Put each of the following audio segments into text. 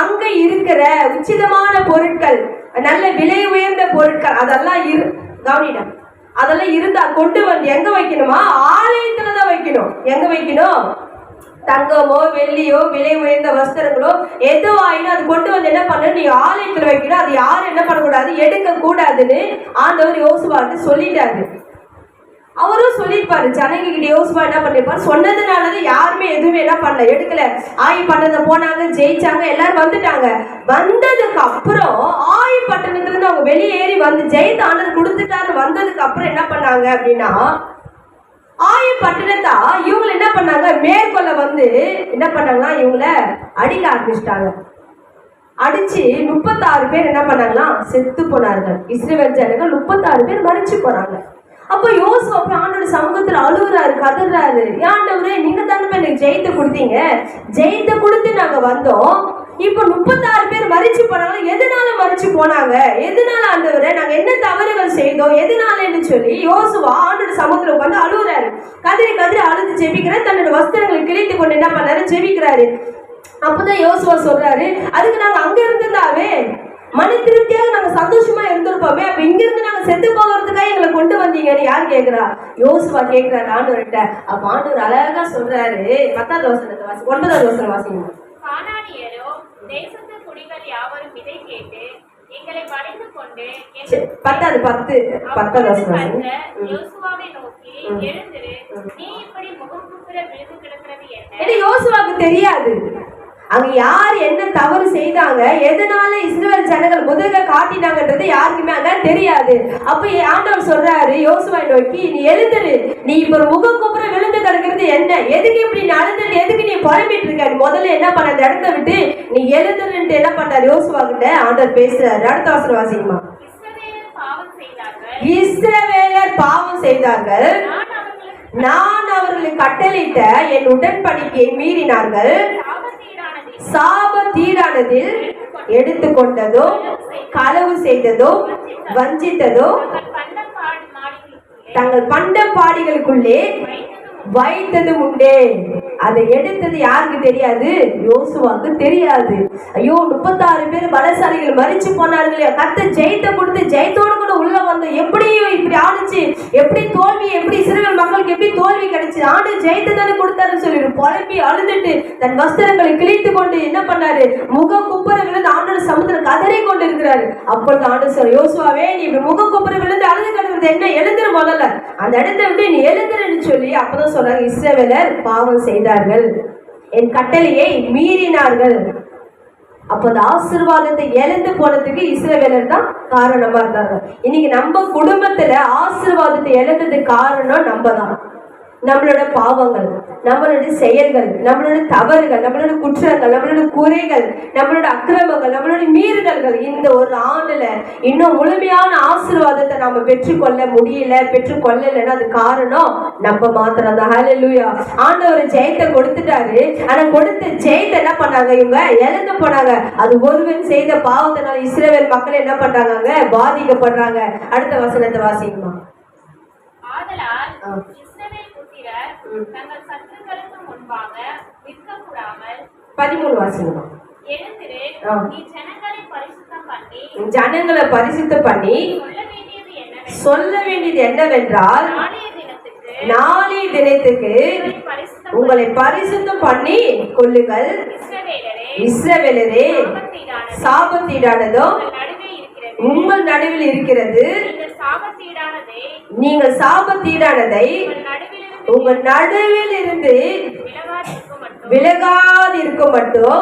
அங்க இருக்கிற உச்சிதமான பொருட்கள் நல்ல விலை உயர்ந்த பொருட்கள் அதெல்லாம் இரு கவனிடா அதெல்லாம் இருந்தா கொண்டு வந்து எங்க வைக்கணுமா? ஆலயத்துல தான் வைக்கணும். எங்க வைக்கணும்? தங்கமோ வெள்ளியோ விலை உயர்ந்த வஸ்திரங்களோ எதுவோ ஆயினும் அது கொண்டு வந்து என்ன பண்ண நீ ஆலயத்துல வைக்கணும். அது யாரும் என்ன பண்ணக்கூடாது? எடுக்க கூடாதுன்னு ஆண்டவர் யோசுவார்ட்டு சொல்லிட்டாரு. அவரும் சொல்லியிருப்பாரு ஜனங்க கிட்ட யோசுவா என்ன பண்ணிருப்பாரு? சொன்னதுனாலதான் யாருமே எதுவுமே என்ன பண்ணல எடுக்கல. ஆயி பட்டணத்தை போனாங்க ஜெயிச்சாங்க எல்லாரும் வந்துட்டாங்க. வந்ததுக்கு அப்புறம் ஆயி பட்டணத்துல இருந்து அவங்க வெளியேறி வந்து ஜெயித்த ஆண்டர் கொடுத்துட்டாரு வந்ததுக்கு அப்புறம் என்ன பண்ணாங்க அப்படின்னா ஆயி பட்டணத்தா இவங்க என்ன பண்ணாங்க? மேற்கொள்ள வந்து என்ன பண்ணாங்கன்னா இவங்கள அடிக்க ஆரம்பிச்சிட்டாங்க. அடிச்சு முப்பத்தாறு பேர் என்ன பண்ணாங்களாம் செத்து போனார்கள். இஸ்ரேல் ஜனங்கள் முப்பத்தாறு பேர் மறிச்சு போனாங்க. அப்போ யோசுவா போய் ஆண்டோட சமூகத்துல அழுகுறாரு கதறாரு. ஆண்டவரே நீங்க தானே எனக்கு ஜெயத்தை கொடுத்தீங்க? ஜெயத்தை கொடுத்து நாங்க வந்தோம். இப்போ முப்பத்தாறு பேர் மறிச்சு போனாங்க. எதனால மறிச்சு போனாங்க? எதனால ஆண்டவரை நாங்க என்ன தவறுகள் செய்தோம்? எதனாலன்னு சொல்லி யோசுவா ஆண்டோட சமூகத்துல உட்காந்து அழுகுறாரு. கதிரி கதிரி அழுது ஜெபிக்கிறார் தன்னோட வஸ்திரங்களை கிழித்து கொண்டு என்ன பண்ணாரு? ஜெபிக்கிறாரு. அப்பதான் யோசுவா சொல்றாரு அதுக்கு நாங்க அங்க இருந்திருந்தாவே மன திருப்தியாக நாங்க சந்தோஷமா இருந்திருப்போமே. அப்ப இங்க இருந்து நாங்க செத்து போகிறதுக்காக எங்களை கொண்டு வந்தீங்கன்னு யார் கேக்குறா யோசுவா கேக்குறாரு ஆண்டவர்கிட்ட. அப்ப ஆண்டவர் அழகா சொல்றாரு. பத்தாவது வசனத்தை வாசி ஒன்பதாவது வசனம் வாசிங்க. கானானியரோ தேசத்து குடிகள் யாவரும் இதை கேட்டு எங்களை படைந்து கொண்டு சரி, பத்தாவது பத்து பத்தாவது வசனம் வாசிங்க. கர்த்தர் யோசுவாவை நோக்கி எழுந்திரு. நீ இப்படி முகம் குப்புற விழுந்து கிடக்கிறது என்ன? யோசுவாக்கு தெரியாது. அங்க யார் என்ன தவறு செய்தாங்க எதனால இஸ்ரேல் ஜனங்கள் முதுக காட்டினாங்கன்றது யாருக்குமே அங்க தெரியாது. அப்ப ஆண்டவர் சொல்றாரு யோசுவா நோக்கி நீ எழுந்துரு. நீ இப்ப முகம் குப்புற விழுந்து கிடக்கிறது என்ன? எதுக்கு இப்படி நீ அழுதுட்டு எதுக்கு நீ புலம்பிட்டு இருக்க? முதல்ல என்ன பண்ண? அந்த இடத்த விட்டு நீ எழுந்துருன்ட்டு என்ன பண்றாரு யோசுவா கிட்ட? ஆண்டவர் பேசுறாரு. அடுத்த அவசரம் வாசிக்குமா இஸ்ரவேலர் பாவம் செய்தார்கள். நான் அவர்களுக்கு கட்டளிட்ட என் உடன்படிக்கையை மீறினார்கள். சாபத்தீடானதை சாபத்தீடானதில் எடுத்துக்கொண்டதோ களவு செய்ததோ வஞ்சித்ததோ தங்கள் பண்ட பாடிகளுக்குள்ளே வைத்தது உண்டே. அதை எடுத்தது யாருக்கு தெரியாது? யோசுவாக்கு தெரியாது. ஐயோ முப்பத்தாறு பேர் பலசாலிகள் மறிச்சு போனார்களே. கத்த ஜெயித்த கொடுத்து ஜெயத்தோடு கூட உள்ள வந்தோம் எப்படி இப்படி ஆணுச்சு? எப்படி தோல்வி எப்படி சிறுவர் மக்களுக்கு எப்படி தோல்வி கிடைச்சு? ஆண்டு ஜெயித்து தானே கொடுத்தாருன்னு சொல்லி புலம்பி அழுதுட்டு தன் வஸ்திரங்களை கிழித்து கொண்டு என்ன பண்ணாரு? முக குப்புற விழுந்து ஆண்டோட சமுத்திரம் கதறி கொண்டு இருக்கிறாரு அப்பொழுது ஆண்டு சார் யோசுவாவே நீ இப்படி முக குப்புற விழுந்து அழுது கிடக்குறது என்ன? எழுந்துரு முதல்ல. அந்த இடத்த விட்டு நீ எழுந்துருன்னு சொல்லி அப்பதான் சொல்றாங்க இஸ்ரவேலர் பாவம் செய்தார்கள். என் கட்டளையை மீறினார்கள். அப்போ அந்த ஆசிர்வாதத்தை இழந்து போனதுக்கு இஸ்ரவேலர் தான் காரணமா இருந்தாங்க இன்னைக்கு நம்ம குடும்பத்துல ஆசீர்வாதத்தை இழந்தது காரணம் நம்ம தான் நம்மளோட பாவங்கள் நம்மளோட செயல்கள் நம்மளோட தவறுகள் நம்மளோட குற்றங்கள் நம்மளோட குறைகள் நம்மளோட அக்கிரமங்கள் நம்மளோட மீறுதல்கள் இந்த ஒரு ஆண்டுல இன்னும் முழுமையான ஆசீர்வாதத்தை நாம பெற்றுக்கொள்ள முடியல பெற்றுக்கொள்ளலைன்னா அது காரணம் நம்ம மாத்திரம் தான் ஹalleluya ஆண்டவர் ஜெயத்தை கொடுத்துட்டாரு. ஆனா கொடுத்த ஜெயத்தை என்ன பண்ணாங்க இவங்க? இழந்து போனாங்க. அது ஒருவன் செய்த பாவத்தினால இஸ்ரவேல் மக்கள் என்ன பண்றாங்க? பாதிக்கப்படுறாங்க. அடுத்த வசனத்தை வாசிக்குமா ஆதலால் புத்திரர் தங்கள் சத்துருக்களுக்கு முன்பாக விற்கக்கூடாமல் பதிமூணு எழுந்திரு. நீ ஜனங்களை பரிசுத்தம் பண்ணி ஜனங்களை பரிசுத்த பண்ணி சொல்ல வேண்டியது என்னவென்றால் நாளைய தினத்துக்கு உங்களை பரிசுத்தம் பண்ணி கொள்ளுங்கள். இஸ்ரவேலரே சாபத்தீடானது உங்கள் நடுவில் இருக்கிறது. நீங்கள் சாபத்தீடானதை உங்கள் நடுவில் இருந்து விலகாதிருக்கும் மட்டும்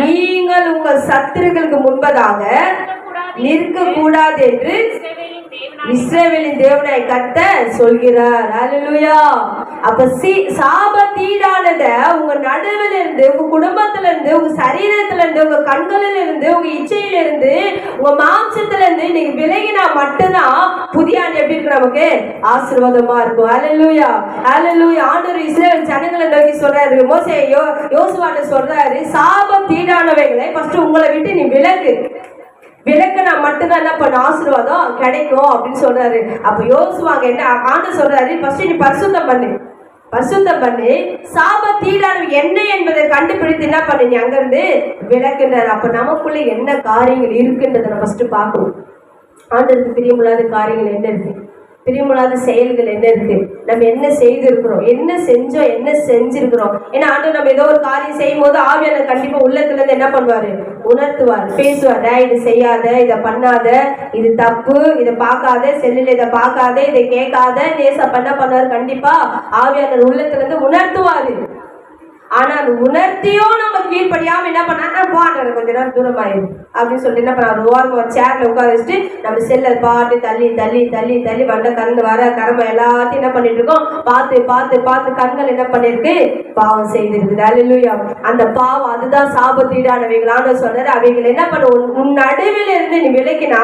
நீங்கள் உங்கள் சத்துருக்களுக்கு முன்பதாக நிற்க கூடாது என்று இஸ்ரேவேலின் தேவனாகிய தேவனாய் கத்த சொல்கிறார். அலலுயா அப்ப சி சாபத்தீடானத உங்க நடுவில் இருந்து உங்க குடும்பத்துல இருந்து உங்க சரீரத்துல இருந்து உங்க கண்களில் இருந்து உங்க இச்சையில இருந்து உங்க மாம்சத்துல இருந்து நீங்க விலகினா மட்டும்தான் புதிய ஆண்டு எப்படி இருக்கு நமக்கு? ஆசீர்வாதமா இருக்கும். அலலுயா அலலுயா ஆண்டவர் இஸ்ரேல் ஜனங்களை நோக்கி சொல்றாரு. மோசையோ யோசுவான்னு யோசுவாட்ட சொல்றாரு சாபம் தீடானவைகளை ஃபர்ஸ்ட் உங்களை விட்டு நீ விலகு. விளக்குனா மட்டும்தான் என்ன பண்ண ஆசீர்வாதம் கிடைக்கும் அப்படின்னு சொல்றாரு. அப்ப யோசுவாங்க என்ன ஆண்டு சொல்றாரு ஃபர்ஸ்ட் நீ பரிசுத்தம் பண்ணு. பரிசுத்தம் பண்ணி. சாப தீடானது என்ன என்பதை கண்டுபிடித்து என்ன பண்ணு நீ அங்கிருந்து விளக்குன்றாரு. அப்ப நமக்குள்ள என்ன காரியங்கள் இருக்குன்றதை நம்ம ஃபர்ஸ்ட் பார்க்கணும். ஆண்டருக்கு முடியாத காரியங்கள் என்ன இருக்கு? பிரியமில்லாத செயல்கள் என்ன இருக்கு? நம்ம என்ன செய்திருக்கிறோம்? என்ன செஞ்சோம்? என்ன செஞ்சிருக்கிறோம்? ஏன்னா ஆண்டு நம்ம ஏதோ ஒரு காரியம் செய்யும் போது ஆவியான கண்டிப்பா உள்ளத்துல இருந்து என்ன பண்ணுவாரு? உணர்த்துவார். பேசுவார். இது செய்யாத இதை பண்ணாத இது தப்பு இதை பார்க்காத செல்லில் இதை பார்க்காத இதை கேட்காத நேச பண்ண பண்ணுவாரு. கண்டிப்பா ஆவியாளர் உள்ளத்துல இருந்து உணர்த்துவாரு. ஆனா அது உணர்த்தியும் நம்ம கீழ்ப்படியாம என்ன பண்ணா போன கொஞ்ச நேரம் தூரம் ஆயிடும் அப்படின்னு சொல்லிட்டு என்ன பண்ண ஒரு சேர்ல உட்கார வச்சுட்டு நம்ம செல்ல பாட்டு தள்ளி தள்ளி தள்ளி தள்ளி வண்ட கறந்து வர கரம்ப எல்லாத்தையும் என்ன பண்ணிட்டு இருக்கோம்? பார்த்து பார்த்து பார்த்து கண்கள் என்ன பண்ணிருக்கு? பாவம் செய்திருக்குது. அல்லா அந்த பாவம் அதுதான் சாபத்தீடானவைகளான்னு சொன்னாரு. அவைகள் என்ன பண்ண உன் உன் நடுவில் இருந்து நீ விலக்கினா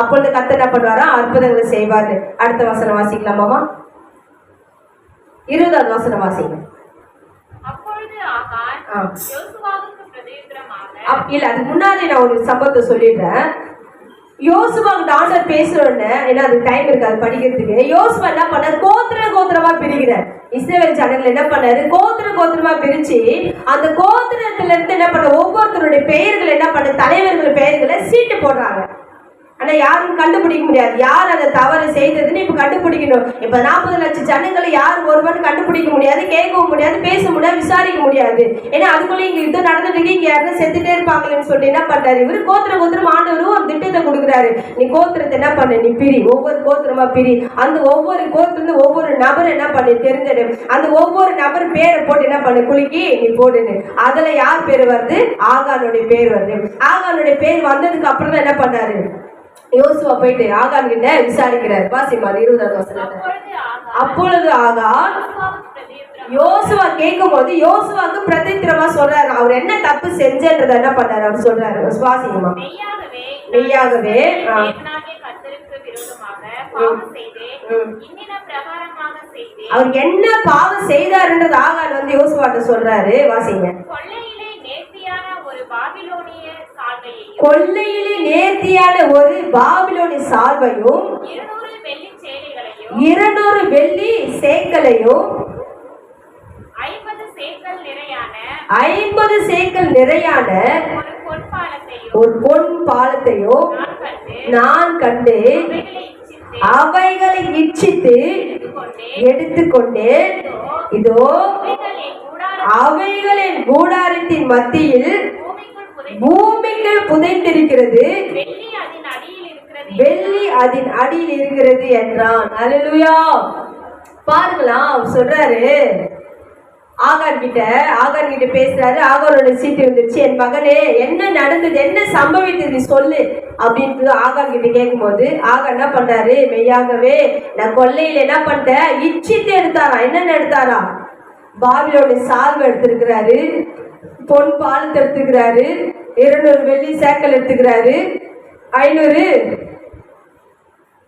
அப்பொழுது கத்த என்ன பண்ணுவாரா? அற்புதங்களை செய்வாரு. அடுத்த வசனம் வாசிக்கலாமாமா இருபதாவது வசனம் வாசிங்க. இல்ல அதுக்கு முன்னாடி நான் ஒரு சம்பவத்தை சொல்லிடுறேன். யோசுவாக்கு ஆண்டர் பேசுறோன்னு ஏன்னா அது டைம் இருக்காது படிக்கிறதுக்கு. யோசுவா என்ன பண்ணார் கோத்திர கோத்திரமா பிரிக்கிறார். இஸ்ரேல் ஜனங்கள் என்ன பண்ணாரு? கோத்திர கோத்திரமா பிரிச்சு அந்த கோத்திரத்துல இருந்து என்ன பண்ண? ஒவ்வொருத்தருடைய பெயர்கள் என்ன பண்ண? தலைவர்கள் பெயர்களை சீட்டு போடுறாங்க. ஆனா யாரும் கண்டுபிடிக்க முடியாது. யார் அதை தவறு செய்ததுன்னு இப்ப கண்டுபிடிக்கணும். இப்ப நாற்பது லட்சம் ஜனங்களை யார் ஒருவன் கண்டுபிடிக்க முடியாது கேட்கவும் முடியாது பேச முடியாது விசாரிக்க முடியாது. ஏன்னா அதுக்குள்ள இங்க யுத்தம் நடந்துட்டு இருக்கு. இங்க யாரும் செத்துட்டே இருப்பாங்களேன்னு சொல்லிட்டு என்ன பண்றாரு? இவரு கோத்திர கோத்திரம் ஆண்டவரும் ஒரு திட்டத்தை கொடுக்குறாரு. நீ கோத்திரத்தை என்ன பண்ணு? நீ பிரி. ஒவ்வொரு கோத்திரமா பிரி. அந்த ஒவ்வொரு கோத்திரம் ஒவ்வொரு நபர் என்ன பண்ணு? தெரிஞ்சது அந்த ஒவ்வொரு நபர் பேரை போட்டு என்ன பண்ணு? குலுக்கி நீ போடுன்னு. அதுல யார் பேர் வருது? ஆகானுடைய பேர் வருது. ஆகானுடைய பேர் வந்ததுக்கு அப்புறம் என்ன பண்ணாரு? யோசுவா போயிட்டு ஆகான் கிட்ட விசாரிக்கிறார். வாசிமா அது இருபதாவது வசனத்தை. அப்பொழுது ஆகான் பிரதியுத்தரமாக யோசுவா கேட்கும் போது யோசுவாக்கு பிரதித்திரமா சொல்றாரு. அவர் என்ன தப்பு செஞ்சன்றத என்ன பண்றாரு அவர் சொல்றாரு. சுவாசிங்கம்மா மெய்யாகவே அவர் என்ன பாவம் செய்தாருன்றது ஆகான் வந்து யோசுவாட்ட சொல்றாரு. வாசிங்க. கொள்ளையிலே நேர்த்தியான ஒரு பாபிலோனி சால்வையும் இருநூறு வெள்ளி சேக்கலையும் ஐம்பது சேக்கல் நிறையான ஒரு பொன் பாலத்தையும் நான் கண்டு அவைகளை இச்சித்து எடுத்துக்கொண்டே இதோ அவைகளின் கூடாரத்தின் மத்தியில் பூமிக்குள் புதைந்திருக்கிறது. வெள்ளி அதன் அடியில் இருக்கிறது என்றான். அல்லேலூயா பாருங்களா அவர் சொல்றாரு ஆகார் கிட்ட ஆகார் கிட்ட பேசுறாரு. ஆகாரோட சீட்டு வந்துருச்சு என் மகனே என்ன நடந்தது? என்ன சம்பவித்தது? நீ சொல்லு. அப்படின்ட்டு ஆகார் கிட்ட கேட்கும்போது ஆகார் என்ன பண்றாரு? மெய்யாகவே நான் கொள்ளையில என்ன பண்ணிட்டேன் இச்சித்து எடுத்தாரா? என்னென்ன எடுத்தாரா? பாபியோட சால்வை எடுத்திருக்கிறாரு. பொன் பாலத்தை எடுத்துக்கிறாரு இருநூறு வெள்ளி சேக்கல் எடுத்துக்கிறாரு. ஐநூறு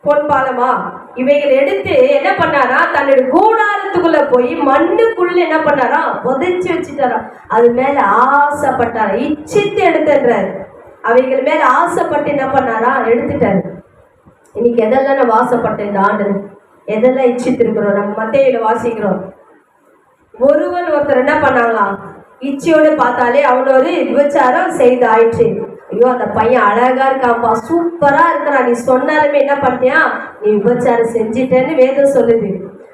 பொன் பாலமா? இவைகள் எடுத்து என்ன பண்ணாரா? தன்னுடைய கூடாரத்துக்குள்ள போய் மண்ணுக்குள்ள என்ன பண்ணாரா? புதைச்சு வச்சுட்டாரா. அது மேல ஆசைப்பட்டாரா. இச்சித்து எடுத்துடுறாரு. அவைகள் மேல ஆசைப்பட்டு என்ன பண்ணாரா? எடுத்துட்டாரு. இன்னைக்கு எதெல்லாம் நம்ம ஆசைப்பட்டேன் இந்த ஆண்டு? எதெல்லாம் இச்சித்து இருக்கிறோம் நம்ம மத்தையில வாசிக்கிறோம். ஒருவன் ஒருத்தர் என்ன பண்ணாங்களாம்? இச்சையோடு பார்த்தாலே அவன் ஒரு விபச்சாரம் செய்து ஆயிற்று ஐயோ அந்த பையன் அழகா இருக்காப்பா சூப்பரா இருக்கிறான். நீ சொன்னாலுமே என்ன பண்ணியா? நீ விபச்சாரம் செஞ்சிட்டேன்னு வேதம் சொல்லுது.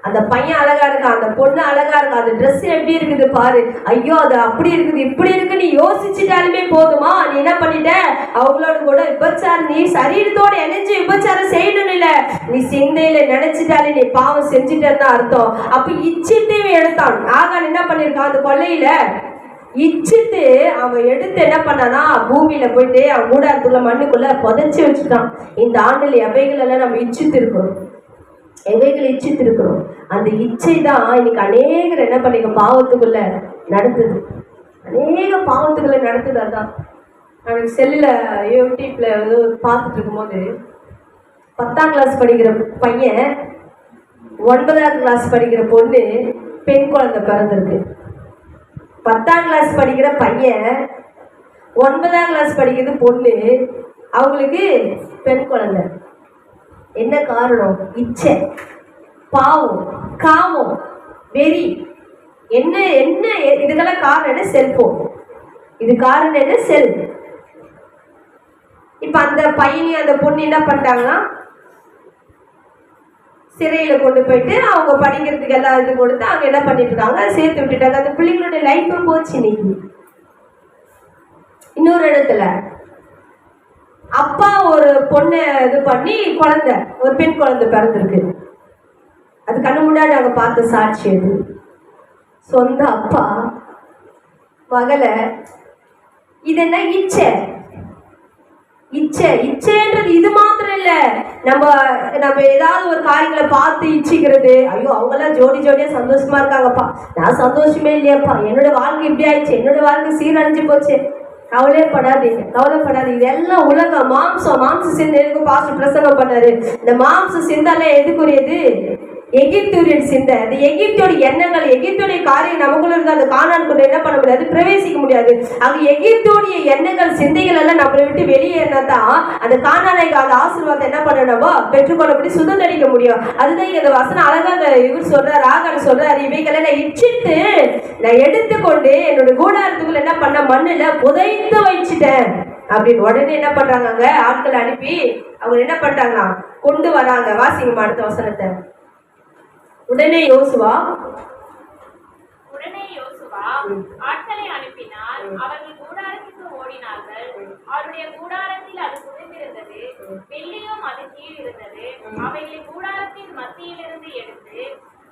அந்த பையன் அழகா இருக்கான். அந்த பொண்ணு அழகா இருக்கா. அந்த ட்ரெஸ் எப்படி இருக்குது பாரு. ஐயோ அது அப்படி இருக்குது இப்படி இருக்கு. நீ யோசிச்சுட்டாலுமே போதுமா? நீ என்ன பண்ணிட்ட? அவங்களோட கூட விபச்சாரம் நீ சரீரத்தோட இணைஞ்சு விபச்சாரம் செய்யணும் இல்ல. நீ சிந்தையில நினைச்சிட்டாலே நீ பாவம் செஞ்சுட்டேன்னு அர்த்தம். அப்ப இச்சிட்டையும் எடுத்தான். ஆகான் என்ன பண்ணிருக்கான்? அந்த கொள்ளையில இச்சிட்டு அவன் எடுத்து என்ன பண்ணானா பூமியில போயிட்டு அவன் கூடாரத்துக்குள்ள மண்ணுக்குள்ள புதைச்சி வச்சுட்டான். இந்த ஆண்டில் எவைகள் எல்லாம் நம்ம இச்சித்து இருக்கிறோம் எவைகள் இச்சித்து இருக்கிறோம் அந்த இச்சை தான் இன்னைக்கு அநேகர் என்ன பண்ணிக்க பாவத்துக்குள்ள நடத்துது. அநேக பாவத்துக்குள்ள நடத்துது அதான். நான் செல்லில் யூடியூப்ல வந்து பார்த்துட்டு இருக்கும்போது பத்தாம் கிளாஸ் படிக்கிற பையன் ஒன்பதாம் கிளாஸ் படிக்கிற பொண்ணு பெண் குழந்தை பிறந்திருக்கு. பத்தாம் கிளாஸ் படிக்கிற பையன் ஒன்பதாம் கிளாஸ் படிக்கிறது பொண்ணு அவங்களுக்கு பெண் குழந்தை. என்ன காரணம்? இச்சை பாவம் காமம் வெறி. என்ன என்ன இதுக்கெல்லாம் காரணம் என்ன? செல்போன் இது காரணம் என்ன? செல் இப்ப அந்த பையனையும் அந்த பொண்ணு என்ன பண்ணிட்டாங்கன்னா சிறையில கொண்டு போயிட்டு அவங்க படிக்கிறதுக்கு எல்லா இது கொடுத்து அவங்க என்ன பண்ணிட்டு இருக்காங்க? சேர்த்து விட்டுட்டாங்க. அந்த பிள்ளைங்களோட லைஃப்பும் போச்சு இன்னைக்கு. இன்னொரு இடத்துல அப்பா ஒரு பொண்ணை இது பண்ணி குழந்தை ஒரு பெண் குழந்தை பிறந்திருக்கு. அது கண்ணு முன்னாடி நாங்க பார்த்த சாட்சி அது. சொந்த அப்பா மகளை இது என்ன இச்சை? இச்சை. இச்சைன்றது இது இல்ல. நம்ம நம்ம ஏதாவது ஒரு காரியங்களை பார்த்து இச்சிக்கிறது. ஐயோ அவங்கெல்லாம் ஜோடி ஜோடியா சந்தோஷமா இருக்காங்கப்பா. நான் சந்தோஷமே இல்லையாப்பா. என்னோட வாழ்க்கை இப்படி ஆயிடுச்சு. என்னோட வாழ்க்கை சீரழிஞ்சு போச்சு. கவலையே படாதீங்க. கவலைப்படாதீங்க. இதெல்லாம் உலகம் மாம்சம் மாம்ச சிந்தை எதுக்கு பாஸ்டர் பிரசங்கம் பண்ணாரு? இந்த மாம்ச சிந்தாலே எதுக்குரியது? எகிப்துரின் சிந்தை அந்த எகிப்தியோட எண்ணங்கள் எகிப்துடைய காரியம் நமக்குள்ள இருந்து அந்த காணான்குள்ள என்ன பண்ண முடியாது? பிரவேசிக்க முடியாது. அங்க எகிப்தியோடைய எண்ணங்கள் சிந்தைகள் எல்லாம் நம்மளை விட்டு வெளியேறினா தான் அந்த காணானைக்கு அந்த ஆசீர்வாதம் என்ன பண்ணணுமோ பெற்றுக்கொள்ளப்படி சுதந்திரிக்க முடியும். அதுதான் இந்த வசனம் அழகா அந்த இவர் சொல்றாரு ராகன் சொல்றாரு இவைகளை நான் இச்சித்து நான் எடுத்துக்கொண்டு என்னோட கூடாரத்துக்குள்ள என்ன பண்ண மண்ணுல புதைத்து வச்சுட்டேன். அப்படின்னு உடனே என்ன பண்றாங்க அங்க? ஆட்களை அனுப்பி அவங்க என்ன பண்றாங்க கொண்டு வராங்க. வாசிங்கம்மா அடுத்த வசனத்தை. உடனே யோசுவா உடனே யோசுவா ஆட்களை அனுப்பினார் அவர்கள் கூடாரத்துக்கு ஓடினார்கள். அவருடைய கூடாரத்தில் அது புதைந்திருந்தது வெள்ளியும் அது கீழ் இருந்தது அவைகளை கூடாரத்தின் மத்தியிலிருந்து எடுத்து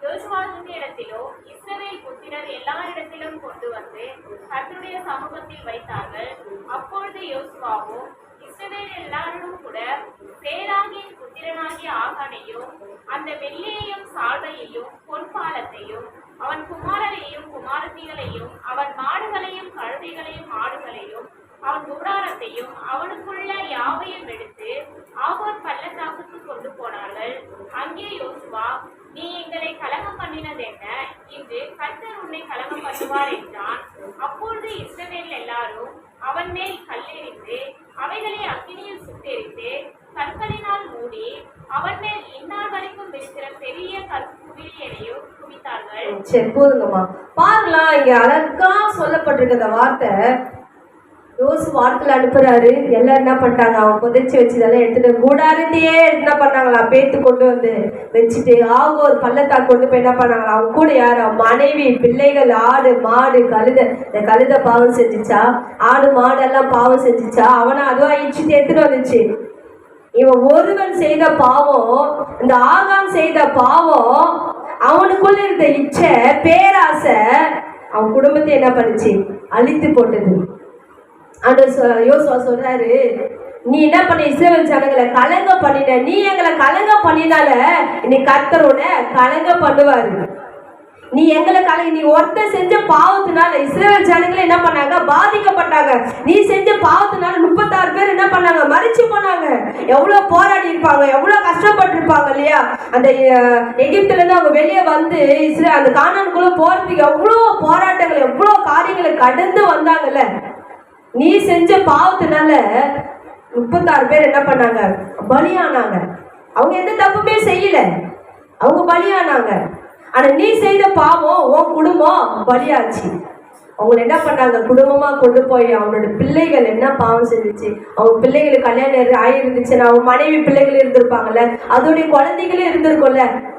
யோசுவாவின் இடத்திலோ இஸ்ரவேல் புத்திரர் எல்லாரிடத்திலும் கொண்டு வந்து கர்த்தருடைய சமூகத்தில் வைத்தார்கள். அப்பொழுது யோசுவாவும் இஸ்ரவேல் எல்லாரும் கூட சேராகியின் புத்திரனாகிய ஆகானையும் அந்த வெள்ளியையும் சால்வையையும் பொன்பாலத்தையும் அவன் குமாரரையும் குமாரத்திகளையும் அவன் மாடுகளையும் கழுதைகளையும் ஆடுகளையும் அவன் கூடாரத்தையும் அவனுக்குள்ள யாவையும் எடுத்து ஆகோர் பள்ளத்தாக்குக்கு கொண்டு போனார்கள். அங்கே யோசுவா நீ எங்களை கலகம் பண்ணினது என்ன? இன்று கர்த்தர் உன்னை கலகம் பண்ணுவார் என்றான். அப்பொழுது இஸ்ரவேல் எல்லாரும் அவன் மேல் கல்லெறிந்து அவைகளை அக்கினியில் சுட்டெரித்து கற்களினால் மூடி அவன் மேல் இன்னார் வரைக்கும் இருக்கிற பெரிய கற்குவியலையும் குவித்தார்கள். சரி போதுங்கம்மா. பாருங்களா இங்க அழகா சொல்லப்பட்டிருக்க வார்த்தை ரோஸ் வார்த்தையில அனுப்புறாரு. எல்லாம் என்ன பண்ணிட்டாங்க? அவன் புதைச்சி வச்சதெல்லாம் எடுத்துட்டு கூடாரத்தையே என்ன பண்ணாங்களா? பேத்து கொண்டு வந்து வச்சுட்டு ஆக ஒரு பள்ளத்தா கொண்டு போய் என்ன பண்ணாங்களா? அவங்க கூட யார் அவன் மனைவி பிள்ளைகள் ஆடு மாடு கழுத. இந்த கழுத பாவம் செஞ்சுச்சா? ஆடு மாடு எல்லாம் பாவம் செஞ்சுச்சா? அவனை அதுவா இடிச்சுட்டு எடுத்துட்டு வந்துச்சு. இவன் ஒருவன் செய்த பாவம் இந்த ஆகான் செய்த பாவம் அவனுக்குள்ள இருந்த இச்சை பேராசை அவன் குடும்பத்தை என்ன பண்ணுச்சு? அழித்து போட்டது. அந்த யோசுவா சொல்றாரு நீ என்ன பண்ண இஸ்ரேல் ஜனங்களை கலங்க பண்ணின நீ எங்களை கலங்க பண்ணினால நீ கத்தரோட கலங்க பண்ணுவாரு. நீ எங்களை கலை நீ ஒருத்த செஞ்ச பாவத்தினால இஸ்ரேல் ஜனங்களை என்ன பண்ணாங்க? பாதிக்கப்பட்டாங்க. நீ செஞ்ச பாவத்தினால முப்பத்தாறு பேர் என்ன பண்ணாங்க? மறிச்சு போனாங்க. எவ்வளவு போராடி இருப்பாங்க எவ்வளவு கஷ்டப்பட்டிருப்பாங்க இல்லையா? அந்த அஹ், எகிப்துல இருந்து அவங்க வெளியே வந்து இஸ்ரே அந்த கானானுக்குள்ள போறதுக்கு எவ்வளவு போராட்டங்கள் எவ்வளவு காரியங்களை கடந்து வந்தாங்கல்ல. நீ செஞ்ச பாவத்தினால முப்பத்தாறு பேர் என்ன பண்ணாங்க? பலியானாங்க. அவங்க எந்த தப்புமே செய்யல. அவங்க பலியானாங்க. ஆனா நீ செய்த பாவம் உன் குடும்பம் பலியாச்சு. அவங்கள என்ன பண்ணாங்க? குடும்பமா கொண்டு போய் அவனோட பிள்ளைகள் என்ன பாவம் செஞ்சுச்சு? அவங்க பிள்ளைகளுக்கு கல்யாணம் ஆயிருந்துச்சுன்னா அவங்க மனைவி பிள்ளைகள் இருந்திருப்பாங்கல்ல? அதோடைய குழந்தைகளும் இருந்திருக்கும்ல?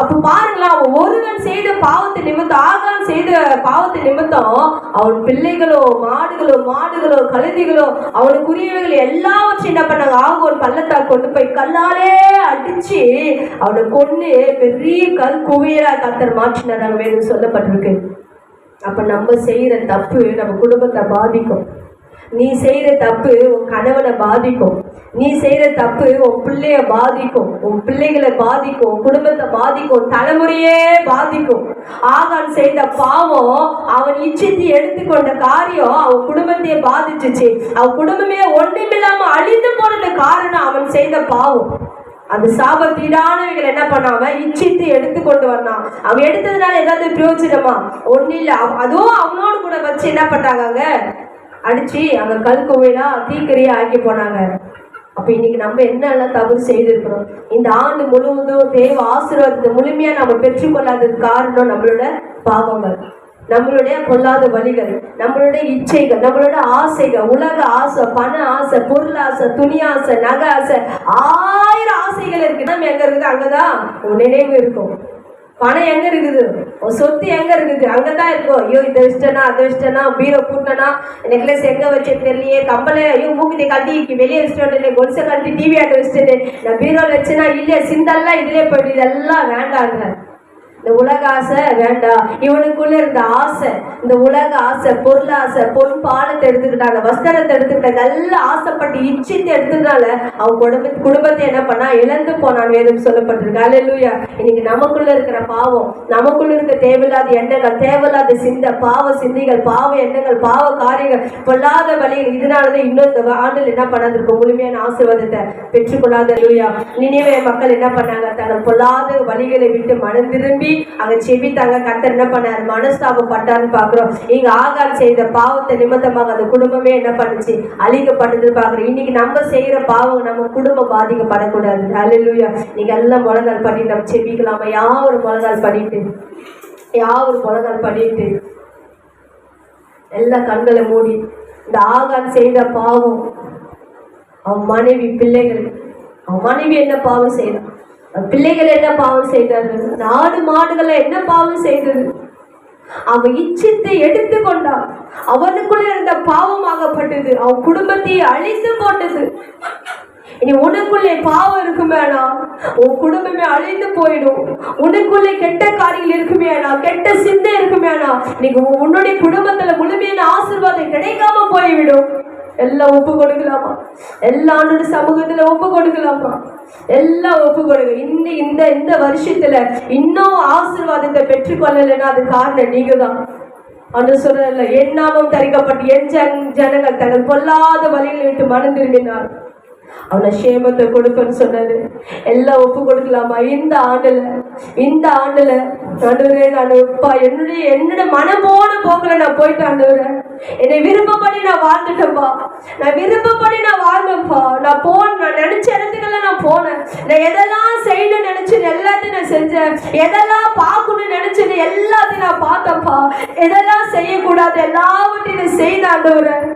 அப்ப பாருங்களேன் அவன் ஒருவன் செய்த பாவத்தை நிமித்தம் ஆகான் செய்த பாவத்தை நிமித்தம் அவன் பிள்ளைகளோ மாடுகளோ மாடுகளோ கழுதிகளோ அவனுக்குரியவைகள் எல்லாவற்றையும் என்ன பண்ணாங்க? ஆகோன் பள்ளத்தால் கொண்டு போய் கல்லாலே அடிச்சு அவனை கொன்னு பெரிய கல் குவியலா கத்தர் மாற்றினார் வேணும் சொல்லப்பட்டிருக்கு. அப்ப நம்ம செய்யற தப்பு நம்ம குடும்பத்தை பாதிக்கும். நீ செய்கிற தப்பு உன் கணவனை பாதிக்கும். நீ செய்கிற தப்பு உன் பிள்ளைய பாதிக்கும். உன் பிள்ளைகளை பாதிக்கும் குடும்பத்தை பாதிக்கும் தலைமுறையே பாதிக்கும். ஆகான் செய்த பாவம் அவன் இச்சித்து எடுத்துக்கொண்ட காரியம் அவன் குடும்பத்தையே பாதிச்சுச்சு. அவன் குடும்பமே ஒன்றுமில்லாமல் அழிந்து போனது காரணம் அவன் செய்த பாவம். அந்த சாபத்தீடானவைகள் என்ன பண்ணாம இச்சித்து எடுத்து கொண்டு வந்தான். அவன் எடுத்ததுனால ஏதாவது பிரயோஜனமா? ஒன்றும் இல்லை அவ- அதுவும் அவனோடு கூட வச்சு என்ன பண்ணாங்க அடித்து அடிச்சு அங்க கல் கோவிலா தீக்கரியா ஆக்கி போனாங்க. அப்ப இன்னைக்கு நம்ம என்னெல்லாம் தவறு செய்திருக்கிறோம்? இந்த ஆண்டு முழுவதும் தேவ ஆசீர்வாதத்தை முழுமையா நம்ம பெற்றுக்கொள்ளாதது காரணம் நம்மளோட பாவங்கள். நம்மளுடைய பொல்லாத வழிகள் நம்மளுடைய இச்சைகள் நம்மளோட ஆசைகள் உலக ஆசை பண ஆசை பொருள் ஆசை துணி ஆசை நகை ஆசை ஆயிரம் ஆசைகள் இருக்கு. நம்ம எங்க இருக்குது? அங்கதான். நினைவு இருக்கும். பணம் எங்க இருக்குது? உன் சொத்து எங்க இருக்குது? அங்கதான் இருக்கும் ஐயோ இதை வச்சிட்டனா அதை வச்சிட்டனா பீரோ கூட்டனா நெக்லஸ் எங்க வச்சு தெரியலையே கம்பளை ஐயோ மூக்குத்தி கட்டி வெளியே வச்சுட்டு கொலுசை கட்டி டிவி ஆட்ட வச்சுட்டேன். நான் பீரோல வச்சேன்னா இல்லையா? சிந்தெல்லாம் இதுலயே போயிட்டு இதெல்லாம் வேண்டாங்க. இந்த உலக ஆசை வேண்டாம். இவனுக்குள்ள இருந்த ஆசை இந்த உலக ஆசை பொருள் ஆசை பொன் பாலத்தை எடுத்துக்கிட்டாங்க வஸ்திரத்தை எடுத்துக்கிட்டாங்க எல்லாம் ஆசைப்பட்டு இச்சித்து எடுத்ததுனால அவன் குடும்ப குடும்பத்தை என்ன பண்ணா? இழந்து போனான் வேதம் சொல்லப்பட்டிருக்கு. அல்லேலூயா இன்னைக்கு நமக்குள்ள இருக்கிற பாவம் நமக்குள்ள இருக்க தேவையில்லாத எண்ணங்கள் தேவையில்லாத சிந்த பாவ சிந்திகள் பாவ எண்ணங்கள் பாவ காரியங்கள் பொல்லாத வழி இதனாலதான் இன்னும் இந்த ஆண்டில் என்ன பண்ணாதிருக்கும்? முழுமையான ஆசீர்வாதத்தை பெற்றுக்கொள்ளாத லூயா நினைவே மக்கள் என்ன பண்ணாங்க? தங்கள் பொல்லாத வழிகளை விட்டு மனம் திரும்பி அங்க செபித்தாங்க. கத்தர் என்ன பண்ணாரு? மனஸ்தாபப்பட்டான்னு பாக்குறோம். இங்க ஆகார் செய்த பாவத்தை நிமித்தமாக அந்த குடும்பமே என்ன பண்ணுச்சு? அழிக்கப்பட்டது பாக்குறோம். இன்னைக்கு நம்ம செய்யற பாவம் நம்ம குடும்பம் பாதிக்கப்படக்கூடாது. அல்லேலூயா நீங்க எல்லாம் முழங்கால் பண்ணிட்டு நம்ம செபிக்கலாமா. யாவொரு முழங்கால் பண்ணிட்டு. யாவொரு முழங்கால் பண்ணிட்டு. எல்லா கண்களை மூடி. இந்த ஆகார் செய்த பாவம். அவன் மனைவி பிள்ளைகள். அவன் மனைவி என்ன பாவம் செய்தான் பிள்ளைகள் என்ன பாவம் செய்தார்கள்? நாடு மாடுகளை என்ன பாவம் செய்தது? அவன் இச்சித்தை எடுத்து கொண்டான். அவனுக்குள்ள இருந்த பாவமாகப்பட்டது அவன் குடும்பத்தை அழித்து போட்டது இனி உனக்குள்ளே பாவம் இருக்குமேனா உன் குடும்பமே அழிந்து போயிடும். உனக்குள்ளே கெட்ட காரியங்கள் இருக்குமேனா கெட்ட சிந்தை இருக்குமேனா நீங்க உன்னுடைய குடும்பத்துல முழுமையான ஆசிர்வாதம் கிடைக்காம போய்விடும். எல்லாம் ஒப்பு கொடுக்கலாமா? எல்லா ஆண்டோட சமூகத்துல ஒப்பு கொடுக்கலாமா? எல்லாம் ஒப்பு கொடுங்க. இந்த இந்த இந்த வருஷத்துல இன்னும் ஆசீர்வாதத்தை பெற்றுக்கொள்ளலைன்னா அது காரணம் நீங்க தான் அன்று சொல்றதில்ல என் நாமம் தரிக்கப்பட்டு என் ஜன் ஜனங்கள் தங்கள் பொல்லாத வழிகளை விட்டு மனம் திரும்பினார் அவனை சேமத்தை கொடுப்பேன்னு சொன்னாரு. எல்லாம் ஒப்பு கொடுக்கலாமா? இந்த ஆண்டுல இந்த ஆண்டுல நடுவே நான் அப்பா என்னுடைய என்னோட மனம் போன போக்குல நான் போயிட்டு ஆண்டவரேன் என்னை விருப்பப்படி நான் வாழ்ந்துட்டேன்ப்பா. நான் விருப்பப்படி நான் வாழ்ந்தேன்ப்பா. நான் போன நான் நினைச்ச இடத்துக்கெல்லாம் நான் போனேன். நான் எதெல்லாம் செய்யணும்னு நினைச்சது எல்லாத்தையும் நான் செஞ்சேன். எதெல்லாம் பார்க்கணும்னு நினைச்சது எல்லாத்தையும் நான் பார்த்தேன்ப்பா. எதெல்லாம் செய்யக்கூடாது எல்லாவற்றையும் நான் செய்த ஆண்டவரேன்